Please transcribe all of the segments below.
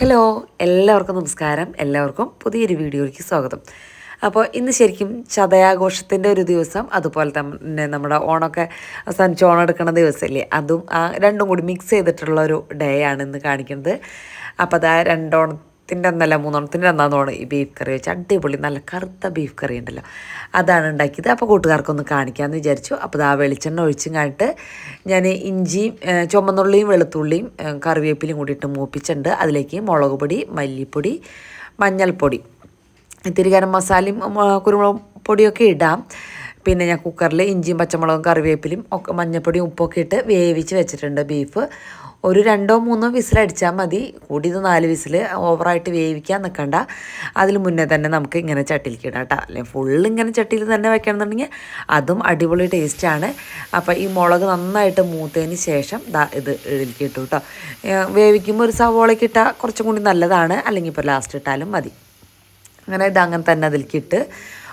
Hello എല്ലാവർക്കും നമസ്കാരം. എല്ലാവർക്കും പുതിയൊരു വീഡിയോയിലേക്ക് സ്വാഗതം. അപ്പോൾ ഇന്ന് ശരിക്കും ചതയാഘോഷത്തിന്റെ ഒരു ദിവസം അതുപോലെ തന്നെ നമ്മുടെ ഓണമൊക്കെ അവസാനിച്ച് ഓണം എടുക്കുന്ന ദിവസമല്ലേ? അതും രണ്ടും കൂടി മിക്സ് ചെയ്തിട്ടുള്ള ഒരു ഡേ ആണ് ഇന്ന് കാണിക്കുന്നത്. അപ്പോൾ അതാ രണ്ടോണത്തിന്റെ അന്നല്ല മൂന്നെണ്ണത്തിന്റെ അന്നാന്നോണം ഈ ബീഫ് കറി വെച്ച്. അടിപൊളി നല്ല കറുത്ത ബീഫ് കറി ഉണ്ടല്ലോ. അതാണ് ഉണ്ടാക്കിയത്. അപ്പോൾ കൂട്ടുകാർക്കൊന്ന് കാണിക്കാമെന്ന് വിചാരിച്ചു. അപ്പോൾ ആ വെളിച്ചെണ്ണ ഒഴിച്ചും കാണിട്ട് ഞാൻ ഇഞ്ചിയും ചുമന്നുള്ളിയും വെളുത്തുള്ളിയും കറിവേപ്പിലും കൂടിയിട്ട് മൂപ്പിച്ചിട്ടുണ്ട്. അതിലേക്ക് മുളക് പൊടി മല്ലിപ്പൊടി മഞ്ഞൾപ്പൊടി. ഇത്തിരി ഗരം മസാലയും കുരുമുളക് പൊടിയൊക്കെ ഇടാം. പിന്നെ ഞാൻ കുക്കറിൽ ഇഞ്ചിയും പച്ചമുളകും കറിവേപ്പിലും ഒക്കെ മഞ്ഞൾപ്പൊടിയും ഉപ്പൊക്കെ ഇട്ട് വേവിച്ച് വെച്ചിട്ടുണ്ട് ബീഫ് ഒരു രണ്ടോ മൂന്നോ വിസിലടിച്ചാൽ മതി. കൂടിയത് നാല് വിസിൽ ഓവറായിട്ട് വേവിക്കാൻ നിൽക്കണ്ട അതിൽ മുന്നേ തന്നെ നമുക്ക് ഇങ്ങനെ ചട്ടിയിലേക്ക് ഇടാം കേട്ടോ. അല്ലെങ്കിൽ ഫുള്ള് ഇങ്ങനെ ചട്ടിയിൽ തന്നെ വെക്കണമെന്നുണ്ടെങ്കിൽ അതും അടിപൊളി ടേസ്റ്റാണ് അപ്പോൾ ഈ മുളക് നന്നായിട്ട് മൂത്തതിന് ശേഷം ദാ ഇത് ഇതിലേക്ക് ഇട്ടു കേട്ടോ. വേവിക്കുമ്പോൾ ഒരു സവോളയ്ക്ക് ഇട്ടാൽ കുറച്ചും കൂടി നല്ലതാണ്. അല്ലെങ്കിൽ ഇപ്പോൾ ലാസ്റ്റ് ഇട്ടാലും മതി. അങ്ങനെ ഇത് അങ്ങനെ തന്നെ അതിലേക്ക് ഇട്ട്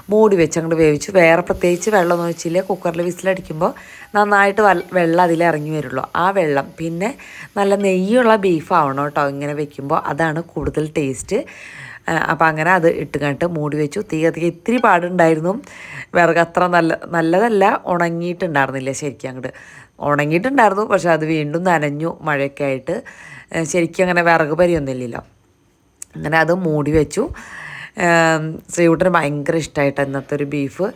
മൂടി വെച്ച് അങ്ങോട്ട് വേവിച്ചു. വേറെ പ്രത്യേകിച്ച് വെള്ളമൊന്നും വെച്ചില്ല കുക്കറിൽ വിസിലടിക്കുമ്പോൾ നന്നായിട്ട് വെള്ളം അതിൽ ഇറങ്ങി വരുള്ളൂ. ആ വെള്ളം പിന്നെ നല്ല നെയ്യുള്ള ബീഫ് കേട്ടോ. ഇങ്ങനെ വെക്കുമ്പോൾ അതാണ് കൂടുതൽ ടേസ്റ്റ് അപ്പോൾ അങ്ങനെ അത് ഇട്ട് കണ്ടിട്ട് മൂടി വെച്ചു. തീ കത്തിക്ക് ഇത്തിരി പാടുണ്ടായിരുന്നു. വിറക് അത്ര നല്ല നല്ലതല്ല. ഉണങ്ങിയിട്ടുണ്ടായിരുന്നില്ല ശരിക്കും അങ്ങോട്ട് ഉണങ്ങിയിട്ടുണ്ടായിരുന്നു പക്ഷെ അത് വീണ്ടും നനഞ്ഞു മഴയൊക്കെ ആയിട്ട്. ശരിക്കും അങ്ങനെ വിറക് പരിയൊന്നുമില്ലല്ലോ. അങ്ങനെ അത് മൂടി വെച്ചു. ശ്രീകുട്ടന് ഭയങ്കര ഇഷ്ടമായിട്ട് ഇന്നത്തെ ഒരു ബീഫ്.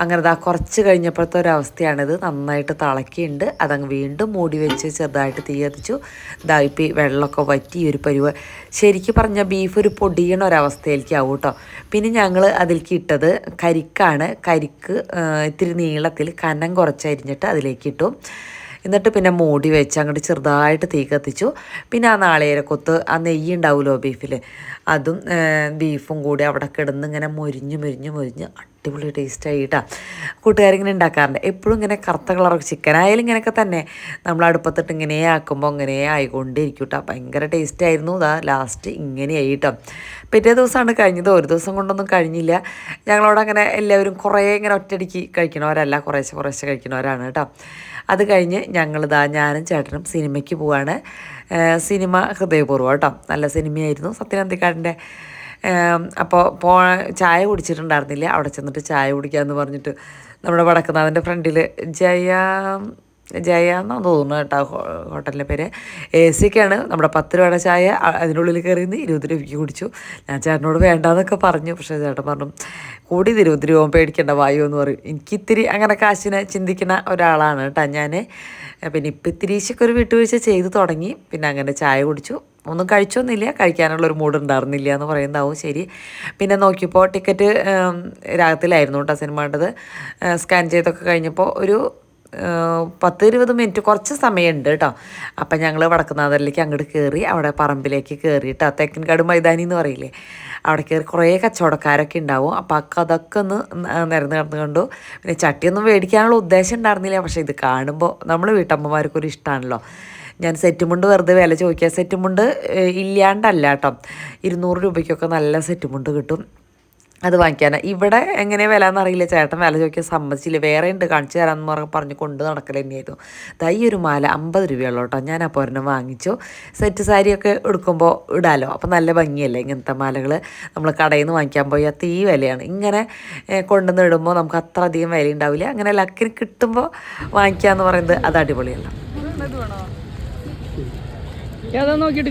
അങ്ങനെ ഇതാ കുറച്ച് കഴിഞ്ഞപ്പോഴത്തെ ഒരു അവസ്ഥയാണിത്. നന്നായിട്ട് തിളക്കിയുണ്ട്. അതങ്ങ് വീണ്ടും മൂടി വെച്ച് ചെറുതായിട്ട് തീ കത്തിച്ചു. ഇതാ ഇപ്പം ഈ വെള്ളമൊക്കെ വറ്റി ഒരു പരുവ. ശരിക്കും പറഞ്ഞാൽ ബീഫ് ഒരു പൊടിയണ ഒരവസ്ഥയിലേക്ക് ആവും കേട്ടോ പിന്നെ ഞങ്ങൾ അതിലേക്ക് ഇട്ടത് കരിക്കാണ്. കരിക്ക് ഇത്തിരി നീളത്തിൽ കനം കുറച്ചരിഞ്ഞിട്ട് അതിലേക്ക് ഇട്ടു. എന്നിട്ട് പിന്നെ മൂടി വെച്ച് അങ്ങോട്ട് ചെറുതായിട്ട് തീ കത്തിച്ചു. പിന്നെ ആ നാളികേരക്കൊത്ത് ആ നെയ്യ് ഉണ്ടാവുമല്ലോ ബീഫിൽ അതും ബീഫും കൂടി അവിടെ കിടന്ന് ഇങ്ങനെ മൊരിഞ്ഞ് മൊരിഞ്ഞ് മൊരിഞ്ഞ് അടിപൊളി ടേസ്റ്റ് ആയിട്ടാ കൂട്ടുകാരിങ്ങനെ ഉണ്ടാക്കാറുണ്ട്. എപ്പോഴും ഇങ്ങനെ കറുത്ത കളറൊക്കെ ചിക്കൻ ആയാലും ഇങ്ങനെയൊക്കെ തന്നെ. നമ്മൾ അടുപ്പത്തിട്ട് ഇങ്ങനെ ആക്കുമ്പോൾ ഇങ്ങനെ ആയിക്കൊണ്ടിരിക്കും കേട്ടോ ഭയങ്കര ടേസ്റ്റ് ആയിരുന്നു. ഇതാ ലാസ്റ്റ് ഇങ്ങനെയായി കേട്ടോ പിറ്റേ ദിവസമാണ് കഴിഞ്ഞത്. ഒരു ദിവസം കൊണ്ടൊന്നും കഴിഞ്ഞില്ല. ഞങ്ങളോട് അങ്ങനെ എല്ലാവരും കുറേ ഇങ്ങനെ ഒറ്റയടിക്ക് കഴിക്കണവരല്ല. കുറേശ്ശെ കുറേശ്ശെ കഴിക്കണവരാണ് കേട്ടോ അത് കഴിഞ്ഞ് ഞങ്ങളിതാ ഞാനും ചേട്ടനും സിനിമയ്ക്ക് പോവാണ്. സിനിമ ഹൃദയപൂർവം കേട്ടോ. നല്ല സിനിമയായിരുന്നു. സത്യനന്ദിക്കാടിന്റെ അപ്പോൾ പോ ചായ കുടിച്ചിട്ടുണ്ടായിരുന്നില്ല. അവിടെ ചെന്നിട്ട് ചായ കുടിക്കാമെന്ന് പറഞ്ഞിട്ട് നമ്മുടെ വടക്കുന്നാഥന്റെ ഫ്രണ്ടിൽ ജയ ജയ എന്നാണ് തോന്നുന്നു കേട്ടോ ഹോട്ടലിന്റെ പേര്. എ സിക്കാണ് നമ്മുടെ പത്ത് രൂപയുടെ ചായ അതിനുള്ളിൽ കയറി നിന്ന് ഇരുപത് രൂപയ്ക്ക് കുടിച്ചു. ഞാൻ ചേട്ടനോട് വേണ്ടാന്നൊക്കെ പറഞ്ഞു പക്ഷേ ചേട്ടൻ പറഞ്ഞു കൂടി ഇരുപത് രൂപ പേടിക്കേണ്ട വായു എന്ന് പറയും. എനിക്കിത്തിരി അങ്ങനെ കാശിനെ ചിന്തിക്കുന്ന ഒരാളാണ് കേട്ടോ ഞാൻ പിന്നെ ഇപ്പം ഇത്തിരീശൊക്കെ ഒരു വിട്ടുവീഴ്ച ചെയ്ത് തുടങ്ങി പിന്നെ അങ്ങനെ ചായ കുടിച്ചു. ഒന്നും കഴിച്ചൊന്നുമില്ല കഴിക്കാനുള്ളൊരു മൂഡ് ഉണ്ടായിരുന്നില്ല എന്ന് പറയുന്നതാവും ശരി. പിന്നെ നോക്കിയപ്പോൾ ടിക്കറ്റ് രാഗത്തിലായിരുന്നു കേട്ടോ സിനിമ കണ്ടത്. സ്കാൻ ചെയ്തൊക്കെ കഴിഞ്ഞപ്പോൾ ഒരു പത്ത് ഇരുപത് മിനിറ്റ് കുറച്ച് സമയമുണ്ട് കേട്ടോ. അപ്പം ഞങ്ങൾ വടക്കുന്നാഥരിലേക്ക് അങ്ങോട്ട് കയറി അവിടെ പറമ്പിലേക്ക് കയറിയിട്ട് ആ തെക്കൻകാട് മൈതാനി എന്ന് പറയില്ലേ അവിടെ കയറി കുറേ കച്ചവടക്കാരൊക്കെ ഉണ്ടാവും. അപ്പം അക്ക അതൊക്കെ ഒന്ന് നിരന്ന് കിടന്ന് കണ്ടു. പിന്നെ ചട്ടിയൊന്നും മേടിക്കാനുള്ള ഉദ്ദേശം ഉണ്ടായിരുന്നില്ല. പക്ഷേ ഇത് കാണുമ്പോൾ നമ്മൾ വീട്ടമ്മമാർക്കൊരു ഇഷ്ടമാണല്ലോ ഞാൻ സെറ്റ് മുണ്ട് വെറുതെ വില ചോദിക്കുക. സെറ്റ് മുണ്ട് ഇല്ലാണ്ടല്ല കേട്ടോ. ഇരുന്നൂറ് രൂപയ്ക്കൊക്കെ നല്ല സെറ്റ് മുണ്ട് കിട്ടും. അത് വാങ്ങിക്കാനാണ് ഇവിടെ എങ്ങനെ വില എന്നറിയില്ല ചേട്ടൻ വില ചോദിക്കാൻ സമ്മതിച്ചില്ല. വേറെ ഉണ്ട് കാണിച്ചു തരാമെന്ന് പറഞ്ഞ് പറഞ്ഞ് കൊണ്ട് നടക്കൽ തന്നെയായിരുന്നു. ദാ ഈ ഒരു മാല അമ്പത് രൂപയുള്ള കേട്ടോ. ഞാൻ അപ്പോൾ ഒരെണ്ണം വാങ്ങിച്ചു. സെറ്റ് സാരിയൊക്കെ എടുക്കുമ്പോൾ ഇടാലോ. അപ്പോൾ നല്ല ഭംഗിയല്ലേ ഇങ്ങനത്തെ മാലകൾ നമ്മൾ കടയിൽ നിന്ന് വാങ്ങിക്കാൻ പോയി അത് ഈ വിലയാണ്. ഇങ്ങനെ കൊണ്ടുവന്ന് ഇടുമ്പോൾ നമുക്ക് അത്ര അധികം വില ഉണ്ടാവില്ല. അങ്ങനെ ലക്കിന് കിട്ടുമ്പോൾ വാങ്ങിക്കുക എന്ന് പറയുന്നത് അത് അടിപൊളിയല്ല. ഏതാ നോക്കിയിട്ട്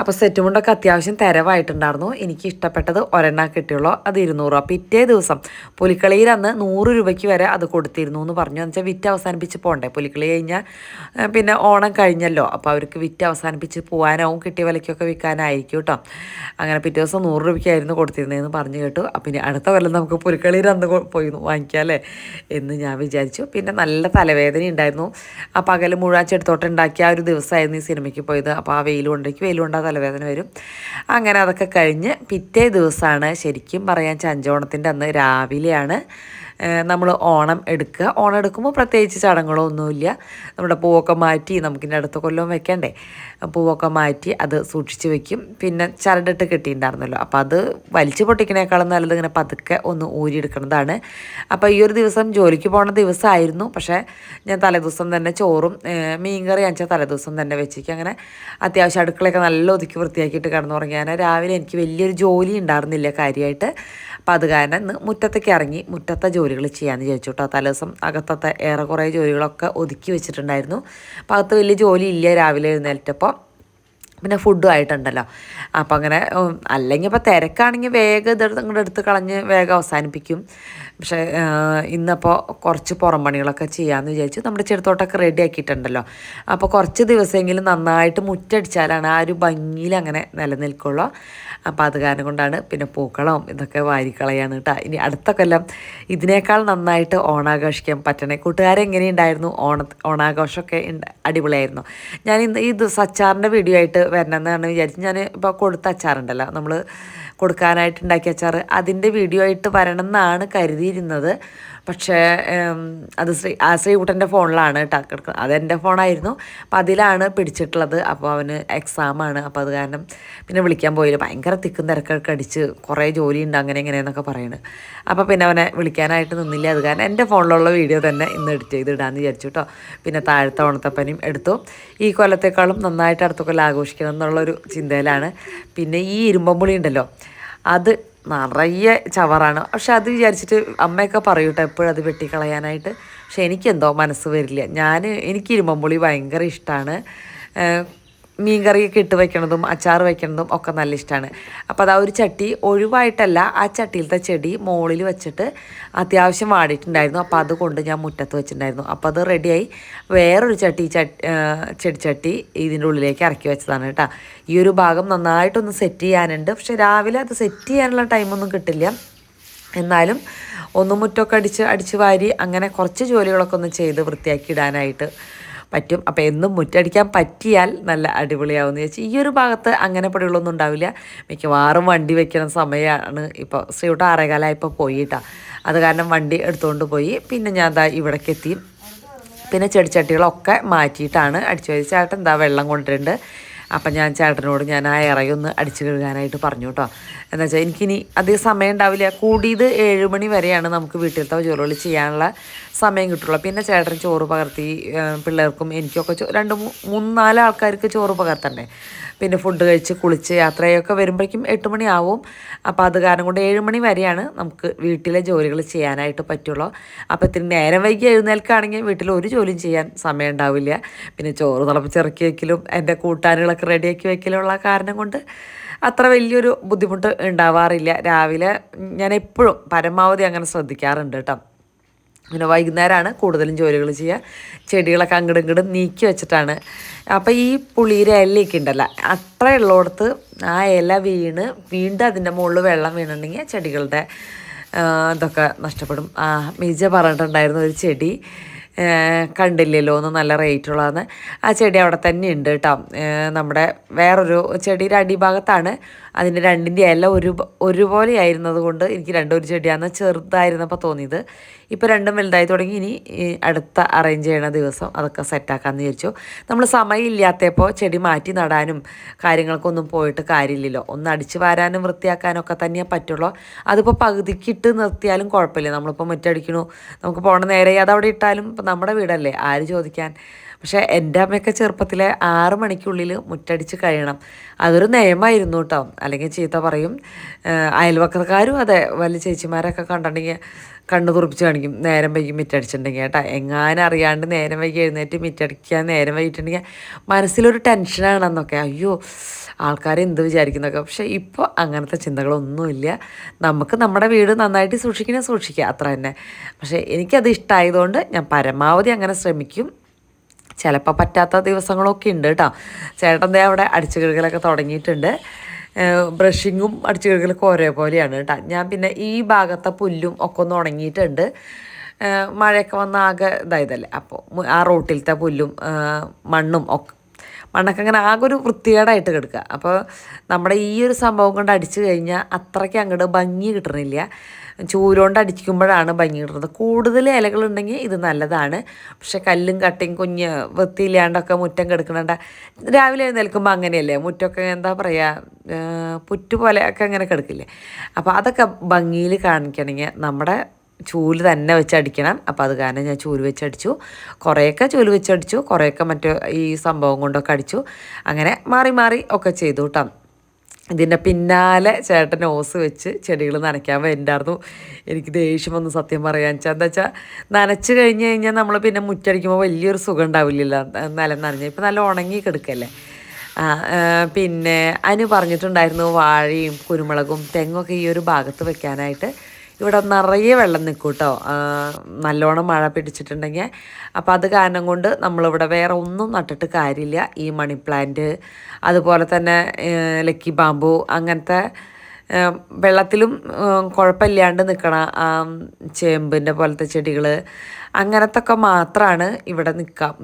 അപ്പോൾ സെറ്റ് മുണ്ടൊക്കെ അത്യാവശ്യം തിരവായിട്ടുണ്ടായിരുന്നു. എനിക്ക് ഇഷ്ടപ്പെട്ടത് ഒരെണ്ണ കിട്ടിയുള്ളൂ. അത് ഇരുന്നൂറ് രൂപ. പിറ്റേ ദിവസം പുലിക്കളിയിൽ അന്ന് നൂറ് രൂപയ്ക്ക് വരെ അത് കൊടുത്തിരുന്നു എന്ന് പറഞ്ഞു. എന്ന് വെച്ചാൽ വിറ്റ് അവസാനിപ്പിച്ച് പോകണ്ടേ പുലിക്കളി കഴിഞ്ഞാൽ പിന്നെ ഓണം കഴിഞ്ഞല്ലോ. അപ്പോൾ അവർക്ക് വിറ്റ് അവസാനിപ്പിച്ച് പോകാനാവും കിട്ടിയ വിലയ്ക്കൊക്കെ വിൽക്കാനായിരിക്കും കേട്ടോ. അങ്ങനെ പിറ്റേ ദിവസം നൂറ് രൂപയ്ക്കായിരുന്നു കൊടുത്തിരുന്നതെന്ന് പറഞ്ഞു കേട്ടു. ഇനി അടുത്ത കൊല്ലം നമുക്ക് പുലിക്കളിയിൽ അന്ന് പോയി വാങ്ങിക്കാം അല്ലേ? എന്ന് ഞാൻ വിചാരിച്ചു. പിന്നെ നല്ല തലവേദന ഉണ്ടായിരുന്നു. ആ പകൽ മുഴുവൻ ചെടുത്തോട്ട് ഉണ്ടാക്കിയ ആ ഒരു ദിവസമായിരുന്നു ഈ സിനിമയ്ക്ക് പോയത്. അപ്പോൾ ആ വെയിൽ കൊണ്ടേക്ക് വെയിൽ കൊണ്ടാ തലവേദന വരും. അങ്ങനെ അതൊക്കെ കഴിഞ്ഞ് പിറ്റേ ദിവസമാണ് ശരിക്കും പറയാൻ ചഞ്ചോണത്തിന്റെ അന്ന് രാവിലെയാണ് നമ്മൾ ഓണം എടുക്കുക. ഓണം എടുക്കുമ്പോൾ പ്രത്യേകിച്ച് ചടങ്ങുകളോ ഒന്നുമില്ല നമ്മുടെ പൂവൊക്കെ മാറ്റി നമുക്കിന്റെ അടുത്ത കൊല്ലവും വെക്കണ്ടേ. പൂവൊക്കെ മാറ്റി അത് സൂക്ഷിച്ച് വെക്കും. പിന്നെ ചരടിട്ട് കെട്ടിയിട്ടുണ്ടായിരുന്നല്ലോ. അപ്പോൾ അത് വലിച്ചു പൊട്ടിക്കണേക്കാളും നല്ലത് ഇങ്ങനെ പതുക്കെ ഒന്ന് ഊരിയെടുക്കുന്നതാണ് അപ്പോൾ ഈ ഒരു ദിവസം ജോലിക്ക് പോണ ദിവസമായിരുന്നു. പക്ഷേ ഞാൻ തലേദിവസം തന്നെ ചോറും മീൻ മീൻകറി അഞ്ചാൽ തലേദിവസം തന്നെ വെച്ചിരിക്കും. അങ്ങനെ അത്യാവശ്യം അടുക്കളയൊക്കെ നല്ല ഒതുക്കി വൃത്തിയാക്കിയിട്ട് കിടന്നുറങ്ങിയാൽ രാവിലെ എനിക്ക് വലിയൊരു ജോലി ഉണ്ടായിരുന്നില്ല കാര്യമായിട്ട്. അപ്പോൾ അത് കാരണം ഇന്ന് മുറ്റത്തേക്ക് ഇറങ്ങി മുറ്റത്തെ ജോലികൾ ചെയ്യാമെന്ന് ചോദിച്ചു കേട്ടോ തലേദിവസം അകത്തത്തെ ഏറെക്കുറെ ജോലികളൊക്കെ ഒതുക്കി വെച്ചിട്ടുണ്ടായിരുന്നു. അപ്പോൾ അകത്ത് വലിയ ജോലി ഇല്ല രാവിലെ എഴുന്നേറ്റപ്പോൾ പിന്നെ ഫുഡും ആയിട്ടുണ്ടല്ലോ. അപ്പം അങ്ങനെ അല്ലെങ്കിൽ ഇപ്പോൾ തിരക്കാണെങ്കിൽ വേഗം ഇതെടുത്ത് ഇങ്ങോട്ട് എടുത്ത് കളഞ്ഞ് വേഗം അവസാനിപ്പിക്കും. പക്ഷേ ഇന്നിപ്പോൾ കുറച്ച് പുറം പണികളൊക്കെ ചെയ്യാമെന്ന് വിചാരിച്ചു. നമ്മുടെ ചെറുത്തോട്ടൊക്കെ റെഡി ആക്കിയിട്ടുണ്ടല്ലോ. അപ്പോൾ കുറച്ച് ദിവസമെങ്കിലും നന്നായിട്ട് മുറ്റടിച്ചാലാണ് ആ ഒരു ഭംഗിയിൽ അങ്ങനെ നിലനിൽക്കുള്ളൂ. അപ്പോൾ അത് കാരണം കൊണ്ടാണ് പിന്നെ പൂക്കളം ഇതൊക്കെ വാരിക്കളയാണ് കേട്ടോ ഇനി അടുത്ത കൊല്ലം ഇതിനേക്കാൾ നന്നായിട്ട് ഓണാഘോഷിക്കാൻ പറ്റണേ. കൂട്ടുകാരെങ്ങനെയുണ്ടായിരുന്നു ഓണ ഓണാഘോഷമൊക്കെ അടിപൊളിയായിരുന്നു. ഞാൻ ഇന്ന് ഈ ദിവസം അച്ചാറിന്റെ വീഡിയോ ആയിട്ട് വരണമെന്നാണ് വിചാരിച്ചത്. ഞാൻ ഇപ്പോൾ കൊടുത്ത അച്ചാറുണ്ടല്ലോ. നമ്മൾ കൊടുക്കാനായിട്ട് ഉണ്ടാക്കിയ അച്ചാർ അതിന്റെ വീഡിയോ ആയിട്ട് വരണം എന്നാണ് കരുതിയിരുന്നത്. പക്ഷേ അത് ശ്രീ ആ ശ്രീകുട്ടന്റെ ഫോണിലാണ് കേട്ടോ അതെന്റെ ഫോണായിരുന്നു. അപ്പം അതിലാണ് പിടിച്ചിട്ടുള്ളത്. അപ്പോൾ അവന് എക്സാമാണ്. അപ്പോൾ അത് കാരണം പിന്നെ വിളിക്കാൻ പോയില്ല. ഭയങ്കര തിക്കും തിരക്കൊക്കെ അടിച്ച് കുറേ ജോലിയുണ്ട് അങ്ങനെ ഇങ്ങനെയെന്നൊക്കെ പറയുന്നത് അപ്പോൾ പിന്നെ അവനെ വിളിക്കാനായിട്ട് നിന്നില്ല. അത് കാരണം എന്റെ ഫോണിലുള്ള വീഡിയോ തന്നെ ഇന്ന് എഡിറ്റ് ചെയ്ത് ഇടാമെന്ന് വിചാരിച്ചു കേട്ടോ പിന്നെ താഴത്തെ ഓണത്തപ്പനും എടുത്തു. ഈ കൊല്ലത്തെക്കാളും നന്നായിട്ട് അടുത്ത കൊല്ലം ആഘോഷിക്കണം എന്നുള്ളൊരു ചിന്തയിലാണ്. പിന്നെ ഈ ഇരുമ്പമ്പുളി ഉണ്ടല്ലോ അത് നിറയെ ചവറാണ്. പക്ഷെ അത് വിചാരിച്ചിട്ട് അമ്മയൊക്കെ പറയൂട്ടോ അത് വെട്ടിക്കളയാനായിട്ട്. പക്ഷെ എനിക്കെന്തോ മനസ്സ് വരില്ല. ഞാൻ എനിക്ക് ഇരുമ്പമ്പുളി ഭയങ്കര ഇഷ്ടമാണ് മീൻകറിയൊക്കെ ഇട്ട് വയ്ക്കണതും അച്ചാർ വയ്ക്കണതും ഒക്കെ നല്ല ഇഷ്ടമാണ് അപ്പോൾ അത് ആ ഒരു ചട്ടി ഒഴിവായിട്ടല്ല ആ ചട്ടിയിലത്തെ ചെടി മുകളിൽ വെച്ചിട്ട് അത്യാവശ്യം വാടിയിട്ടുണ്ടായിരുന്നു. അപ്പോൾ അത് കൊണ്ട് ഞാൻ മുറ്റത്ത് വെച്ചിട്ടുണ്ടായിരുന്നു. അപ്പോൾ അത് റെഡിയായി. വേറൊരു ചട്ടി ചട്ടി ചെടിച്ചട്ടി ഇതിന്റെ ഉള്ളിലേക്ക് ഇറക്കി വെച്ചതാണ് കേട്ടോ. ഈ ഒരു ഭാഗം നന്നായിട്ടൊന്ന് സെറ്റ് ചെയ്യാനുണ്ട്. പക്ഷെ രാവിലെ അത് സെറ്റ് ചെയ്യാനുള്ള ടൈമൊന്നും കിട്ടില്ല. എന്നാലും ഒന്ന് മുറ്റമൊക്കെ അടിച്ച് അടിച്ച് വാരി അങ്ങനെ കുറച്ച് ജോലികളൊക്കെ ഒന്ന് ചെയ്ത് വൃത്തിയാക്കി ഇടാനായിട്ട് പറ്റും. അപ്പോൾ എന്നും മുറ്റടിക്കാൻ പറ്റിയാൽ നല്ല അടിപൊളിയാവും എന്ന് ചോദിച്ചാൽ ഈ ഒരു ഭാഗത്ത് അങ്ങനെ പടികളൊന്നും ഉണ്ടാവില്ല. മിക്കവാറും വണ്ടി വെക്കുന്ന സമയമാണ് ഇപ്പോൾ ശ്രീകുട്ട ആറേകാലായപ്പോൾ പോയിട്ടാ. അത് കാരണം വണ്ടി എടുത്തുകൊണ്ട് പോയി. പിന്നെ ഞാൻ ദാ ഇവിടേക്ക് എത്തി. പിന്നെ ചെടിച്ചട്ടികളൊക്കെ മാറ്റിയിട്ടാണ് അടിച്ചു ചേട്ടൻ എന്താ വെള്ളം കൊണ്ടുവരുന്നുണ്ട് അപ്പം ഞാൻ ചേട്ടനോട് ഞാൻ ആ ഇറയൊന്ന് അടിച്ചു കഴുകാനായിട്ട് പറഞ്ഞു കേട്ടോ. എന്താ വെച്ചാൽ എനിക്കിനി അധികം സമയം ഉണ്ടാവില്ല. കൂടിയത് ഏഴ് മണി വരെയാണ് നമുക്ക് വീട്ടിലത്തെ ജോലികൾ ചെയ്യാനുള്ള സമയം കിട്ടുള്ളൂ. പിന്നെ ചേട്ടൻ ചോറ് പകർത്തി പിള്ളേർക്കും എനിക്കൊക്കെ രണ്ട് മൂന്ന് നാല് ആൾക്കാർക്ക് ചോറ് പകർത്തണ്ടേ. പിന്നെ ഫുഡ് കഴിച്ച് കുളിച്ച് യാത്രയൊക്കെ വരുമ്പോഴേക്കും എട്ട് മണിയാവും അപ്പോൾ അത് കാരണം കൊണ്ട് ഏഴ് മണി വരെയാണ് നമുക്ക് വീട്ടിലെ ജോലികൾ ചെയ്യാനായിട്ട് പറ്റുള്ളൂ. അപ്പോൾ ഇത്തിരി നേരം വൈകി എഴുന്നേൽക്കുകയാണെങ്കിൽ വീട്ടിൽ ഒരു ജോലിയും ചെയ്യാൻ സമയം ഉണ്ടാവില്ല. പിന്നെ ചോറ് തിളപ്പിച്ചിറക്കി വെക്കലും എന്റെ കൂട്ടാനുകളൊക്കെ റെഡിയാക്കി വയ്ക്കലുള്ള കാരണം കൊണ്ട് അത്ര വലിയൊരു ബുദ്ധിമുട്ട് ഉണ്ടാവാറില്ല. രാവിലെ ഞാൻ എപ്പോഴും പരമാവധി അങ്ങനെ ശ്രദ്ധിക്കാറുണ്ട് കേട്ടോ. പിന്നെ വൈകുന്നേരമാണ് കൂടുതലും ജോലികൾ ചെയ്യുക. ചെടികളൊക്കെ അങ്ങോട്ടും നീക്കി വെച്ചിട്ടാണ്. അപ്പോൾ ഈ പുളിയുടെ ഇലയൊക്കെ ഉണ്ടല്ലോ അത്ര ഉള്ളിടത്ത് ആ ഇല വീണ് വീണ്ടും അതിന്റെ മുകളിൽ വെള്ളം വീണിട്ടുണ്ടെങ്കിൽ ചെടികളുടെ ഇതൊക്കെ നഷ്ടപ്പെടും. ആ മീജ പറഞ്ഞിട്ടുണ്ടായിരുന്നു ഒരു ചെടി കണ്ടില്ലല്ലോ ഒന്ന് നല്ല റേറ്റ് ഉള്ളതെന്ന്. ആ ചെടി അവിടെ തന്നെ ഉണ്ട് കേട്ടോ. നമ്മുടെ വേറൊരു ചെടിയുടെ അടിഭാഗത്താണ് അതിന്റെ രണ്ടിന്റെ ഇല ഒരു ഒരുപോലെ ആയിരുന്നത് കൊണ്ട് എനിക്ക് രണ്ടൊരു ചെടിയാണ് ചെറുതായിരുന്നപ്പോൾ തോന്നിയത്. ഇപ്പോൾ രണ്ടും വലുതായി തുടങ്ങി. ഇനി അടുത്ത അറേഞ്ച് ചെയ്യണ ദിവസം അതൊക്കെ സെറ്റാക്കാമെന്ന് വിചാരിച്ചു. നമ്മൾ സമയമില്ലാത്തപ്പോൾ ചെടി മാറ്റി നടാനും കാര്യങ്ങൾക്കൊന്നും പോയിട്ട് കാര്യമില്ലല്ലോ. ഒന്ന് അടിച്ചു വാരാനും വൃത്തിയാക്കാനും ഒക്കെ തന്നെ പറ്റുള്ളൂ. അതിപ്പോൾ പകുതിക്കിട്ട് നിർത്തിയാലും കുഴപ്പമില്ല. നമ്മളിപ്പോൾ മുറ്റടിക്കണു. നമുക്ക് പോണ നേരെ അതവിടെ ഇട്ടാലും ഇപ്പം നമ്മുടെ വീടല്ലേ? ആര് ചോദിക്കാൻ? പക്ഷേ എന്റെ അമ്മയൊക്കെ ചെറുപ്പത്തിലെ ആറ് മണിക്കുള്ളിൽ മുറ്റടിച്ച് കഴിയണം. അതൊരു നിയമമായിരുന്നു കേട്ടോ. അല്ലെങ്കിൽ ചീത്ത പറയും. അയൽവക്കക്കാരും അതെ. വലിയ ചേച്ചിമാരൊക്കെ കണ്ടിട്ടുണ്ടെങ്കിൽ കണ്ണു തുറപ്പിച്ച് കാണിക്കും. നേരം വൈകി മിറ്റടിച്ചിട്ടുണ്ടെങ്കിൽ കേട്ടോ. എങ്ങാനും അറിയാണ്ട് നേരം വൈകി എഴുന്നേറ്റ് മിറ്റടിക്കാൻ നേരം വൈകിട്ടുണ്ടെങ്കിൽ മനസ്സിലൊരു ടെൻഷനാണ് അന്നൊക്കെ. അയ്യോ ആൾക്കാർ എന്ത് വിചാരിക്കുന്നൊക്കെ. പക്ഷേ ഇപ്പോൾ അങ്ങനത്തെ ചിന്തകളൊന്നുമില്ല. നമുക്ക് നമ്മുടെ വീട് നന്നായിട്ട് സൂക്ഷിക്കണേ സൂക്ഷിക്കുക അത്ര തന്നെ. പക്ഷേ എനിക്കത് ഇഷ്ടമായതുകൊണ്ട് ഞാൻ പരമാവധി അങ്ങനെ ശ്രമിക്കും. ചിലപ്പോൾ പറ്റാത്ത ദിവസങ്ങളൊക്കെ ഉണ്ട് കേട്ടോ. ചേട്ടന്റെ അവിടെ അടിച്ചു കഴുകലൊക്കെ തുടങ്ങിയിട്ടുണ്ട്. ബ്രഷിങ്ങും അടിച്ചു കഴുകലൊക്കെ ഒരേപോലെയാണ് കേട്ടോ. ഞാൻ പിന്നെ ഈ ഭാഗത്തെ പുല്ലും ഒക്കെ ഒന്ന് ഉണങ്ങിയിട്ടുണ്ട്. മഴയൊക്കെ വന്ന ആകെ ഇതായതല്ലേ. അപ്പോൾ ആ റോട്ടിലത്തെ പുല്ലും മണ്ണും ഒക്കെ. മണ്ണൊക്കെ അങ്ങനെ ആകെ ഒരു വൃത്തികേടായിട്ട് കിടക്കുക. അപ്പോൾ നമ്മുടെ ഈ ഒരു സംഭവം കൊണ്ട് അടിച്ചു കഴിഞ്ഞാൽ അത്രയ്ക്ക് അങ്ങോട്ട് ഭംഗി കിട്ടണില്ല. ചൂലുകൊണ്ട് അടിക്കുമ്പോഴാണ് ഭംഗി കിട്ടുന്നത് കൂടുതൽ ഇലകളുണ്ടെങ്കിൽ ഇത് നല്ലതാണ്. പക്ഷെ കല്ലും കട്ടയും കുഞ്ഞ് വൃത്തിയില്ലാണ്ടൊക്കെ മുറ്റം കിടക്കണണ്ട രാവിലെ എഴുന്നേൽക്കുമ്പോൾ അങ്ങനെയല്ലേ? മുറ്റമൊക്കെ എന്താ പറയുക പുറ്റു ഒക്കെ അങ്ങനെ കിടക്കില്ലേ? അപ്പോൾ അതൊക്കെ ഭംഗിയിൽ കാണിക്കണമെങ്കിൽ നമ്മുടെ ചൂൽ തന്നെ വെച്ചടിക്കണം അപ്പോൾ അത് കാരണം ഞാൻ ചൂൽ വെച്ചടിച്ചു കുറേയൊക്കെ ചൂൽ വെച്ചടിച്ചു കുറേയൊക്കെ മറ്റു ഈ സംഭവം കൊണ്ടൊക്കെ അടിച്ചു. അങ്ങനെ മാറി മാറി ഒക്കെ ചെയ്തു കേട്ടോ. ഇതിന്റെ പിന്നാലെ ചേട്ടൻ ഓസ് വെച്ച് ചെടികൾ നനയ്ക്കാൻ വേണ്ടായിരുന്നു എനിക്ക് ദേഷ്യം വന്ന് സത്യം പറയാൻ. വെച്ചാൽ എന്താ വെച്ചാൽ നനച്ച് കഴിഞ്ഞ് കഴിഞ്ഞാൽ നമ്മൾ പിന്നെ മുറ്റടിക്കുമ്പോൾ വലിയൊരു സുഖം ഉണ്ടാവില്ലല്ലോ. നിലം നനഞ്ഞ്. ഇപ്പം നല്ല ഉണങ്ങി കിടക്കല്ലേ. പിന്നെ അതിന് പറഞ്ഞിട്ടുണ്ടായിരുന്നു വാഴയും കുരുമുളകും തെങ്ങൊക്കെ ഈ ഒരു ഭാഗത്ത് വെക്കാനായിട്ട്. ഇവിടെ നിറയെ വെള്ളം നിൽക്കും കേട്ടോ നല്ലോണം മഴ പിടിച്ചിട്ടുണ്ടെങ്കിൽ. അപ്പോൾ അത് കാരണം കൊണ്ട് നമ്മളിവിടെ വേറെ ഒന്നും നട്ടിട്ട് കാര്യമില്ല. ഈ മണി പ്ലാന്റ് അതുപോലെ തന്നെ ലക്കി ബാമ്പു അങ്ങനത്തെ വെള്ളത്തിലും കുഴപ്പമില്ലാണ്ട് നിൽക്കണ ചേമ്പിന്റെ പോലത്തെ ചെടികൾ അങ്ങനത്തെ ഒക്കെ മാത്രമാണ് ഇവിടെ നിൽക്കാം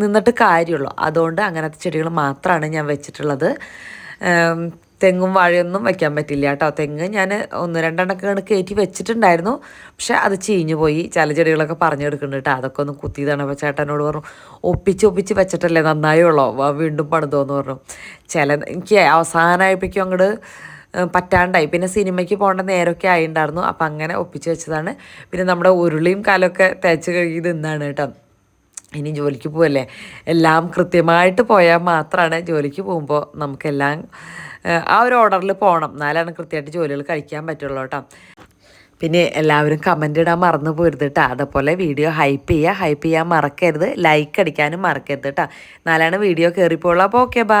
നിന്നിട്ട് കാര്യമുള്ളൂ. അതുകൊണ്ട് അങ്ങനത്തെ ചെടികൾ മാത്രമാണ് ഞാൻ വെച്ചിട്ടുള്ളത്. തെങ്ങും വാഴയൊന്നും വയ്ക്കാൻ പറ്റില്ല കേട്ടോ. തെങ്ങ് ഞാൻ ഒന്ന് രണ്ടെണ്ണൊക്കെ കയറ്റി വെച്ചിട്ടുണ്ടായിരുന്നു. പക്ഷെ അത് ചീഞ്ഞു പോയി. ചില ചെടികളൊക്കെ പറഞ്ഞെടുക്കുന്നുണ്ട് കേട്ടോ. അതൊക്കെ ഒന്ന് കുത്തിയതാണ്. അപ്പോൾ ചേട്ടനോട് പറഞ്ഞു ഒപ്പിച്ച് ഒപ്പിച്ച് വെച്ചിട്ടല്ലേ നന്നായുള്ളൂ വീണ്ടും പണിതോന്ന് പറഞ്ഞു. ചില എനിക്ക് അവസാനമായപ്പോഴേക്കും അങ്ങോട്ട് പറ്റാണ്ടായി. പിന്നെ സിനിമയ്ക്ക് പോകേണ്ട നേരമൊക്കെ ആയിണ്ടായിരുന്നു അപ്പം അങ്ങനെ ഒപ്പിച്ച് വെച്ചതാണ്. പിന്നെ നമ്മുടെ ഉരുളിയും കാലമൊക്കെ തേച്ച് കഴുകി നിന്നാണ് കേട്ടോ. ഇനി ജോലിക്ക് പോവല്ലേ? എല്ലാം കൃത്യമായിട്ട് പോയാൽ മാത്രമാണ് ജോലിക്ക് പോകുമ്പോൾ നമുക്കെല്ലാം ആ ഒരു ഓർഡറിൽ പോകണം. എന്നാലാണ് കൃത്യമായിട്ട് ജോലികൾ കഴിക്കാൻ പറ്റുള്ളൂ കേട്ടോ. പിന്നെ എല്ലാവരും കമന്റ് ഇടാൻ മറന്നു പോരുത് കേട്ടോ. അതേപോലെ വീഡിയോ ഹൈപ്പ് ചെയ്യുക. ഹൈപ്പ് ചെയ്യാൻ മറക്കരുത്. ലൈക്ക് അടിക്കാനും മറക്കരുത് കേട്ടോ. എന്നാലാണ് വീഡിയോ കയറിപ്പോളാം അപ്പോൾ ഓക്കെ ബൈ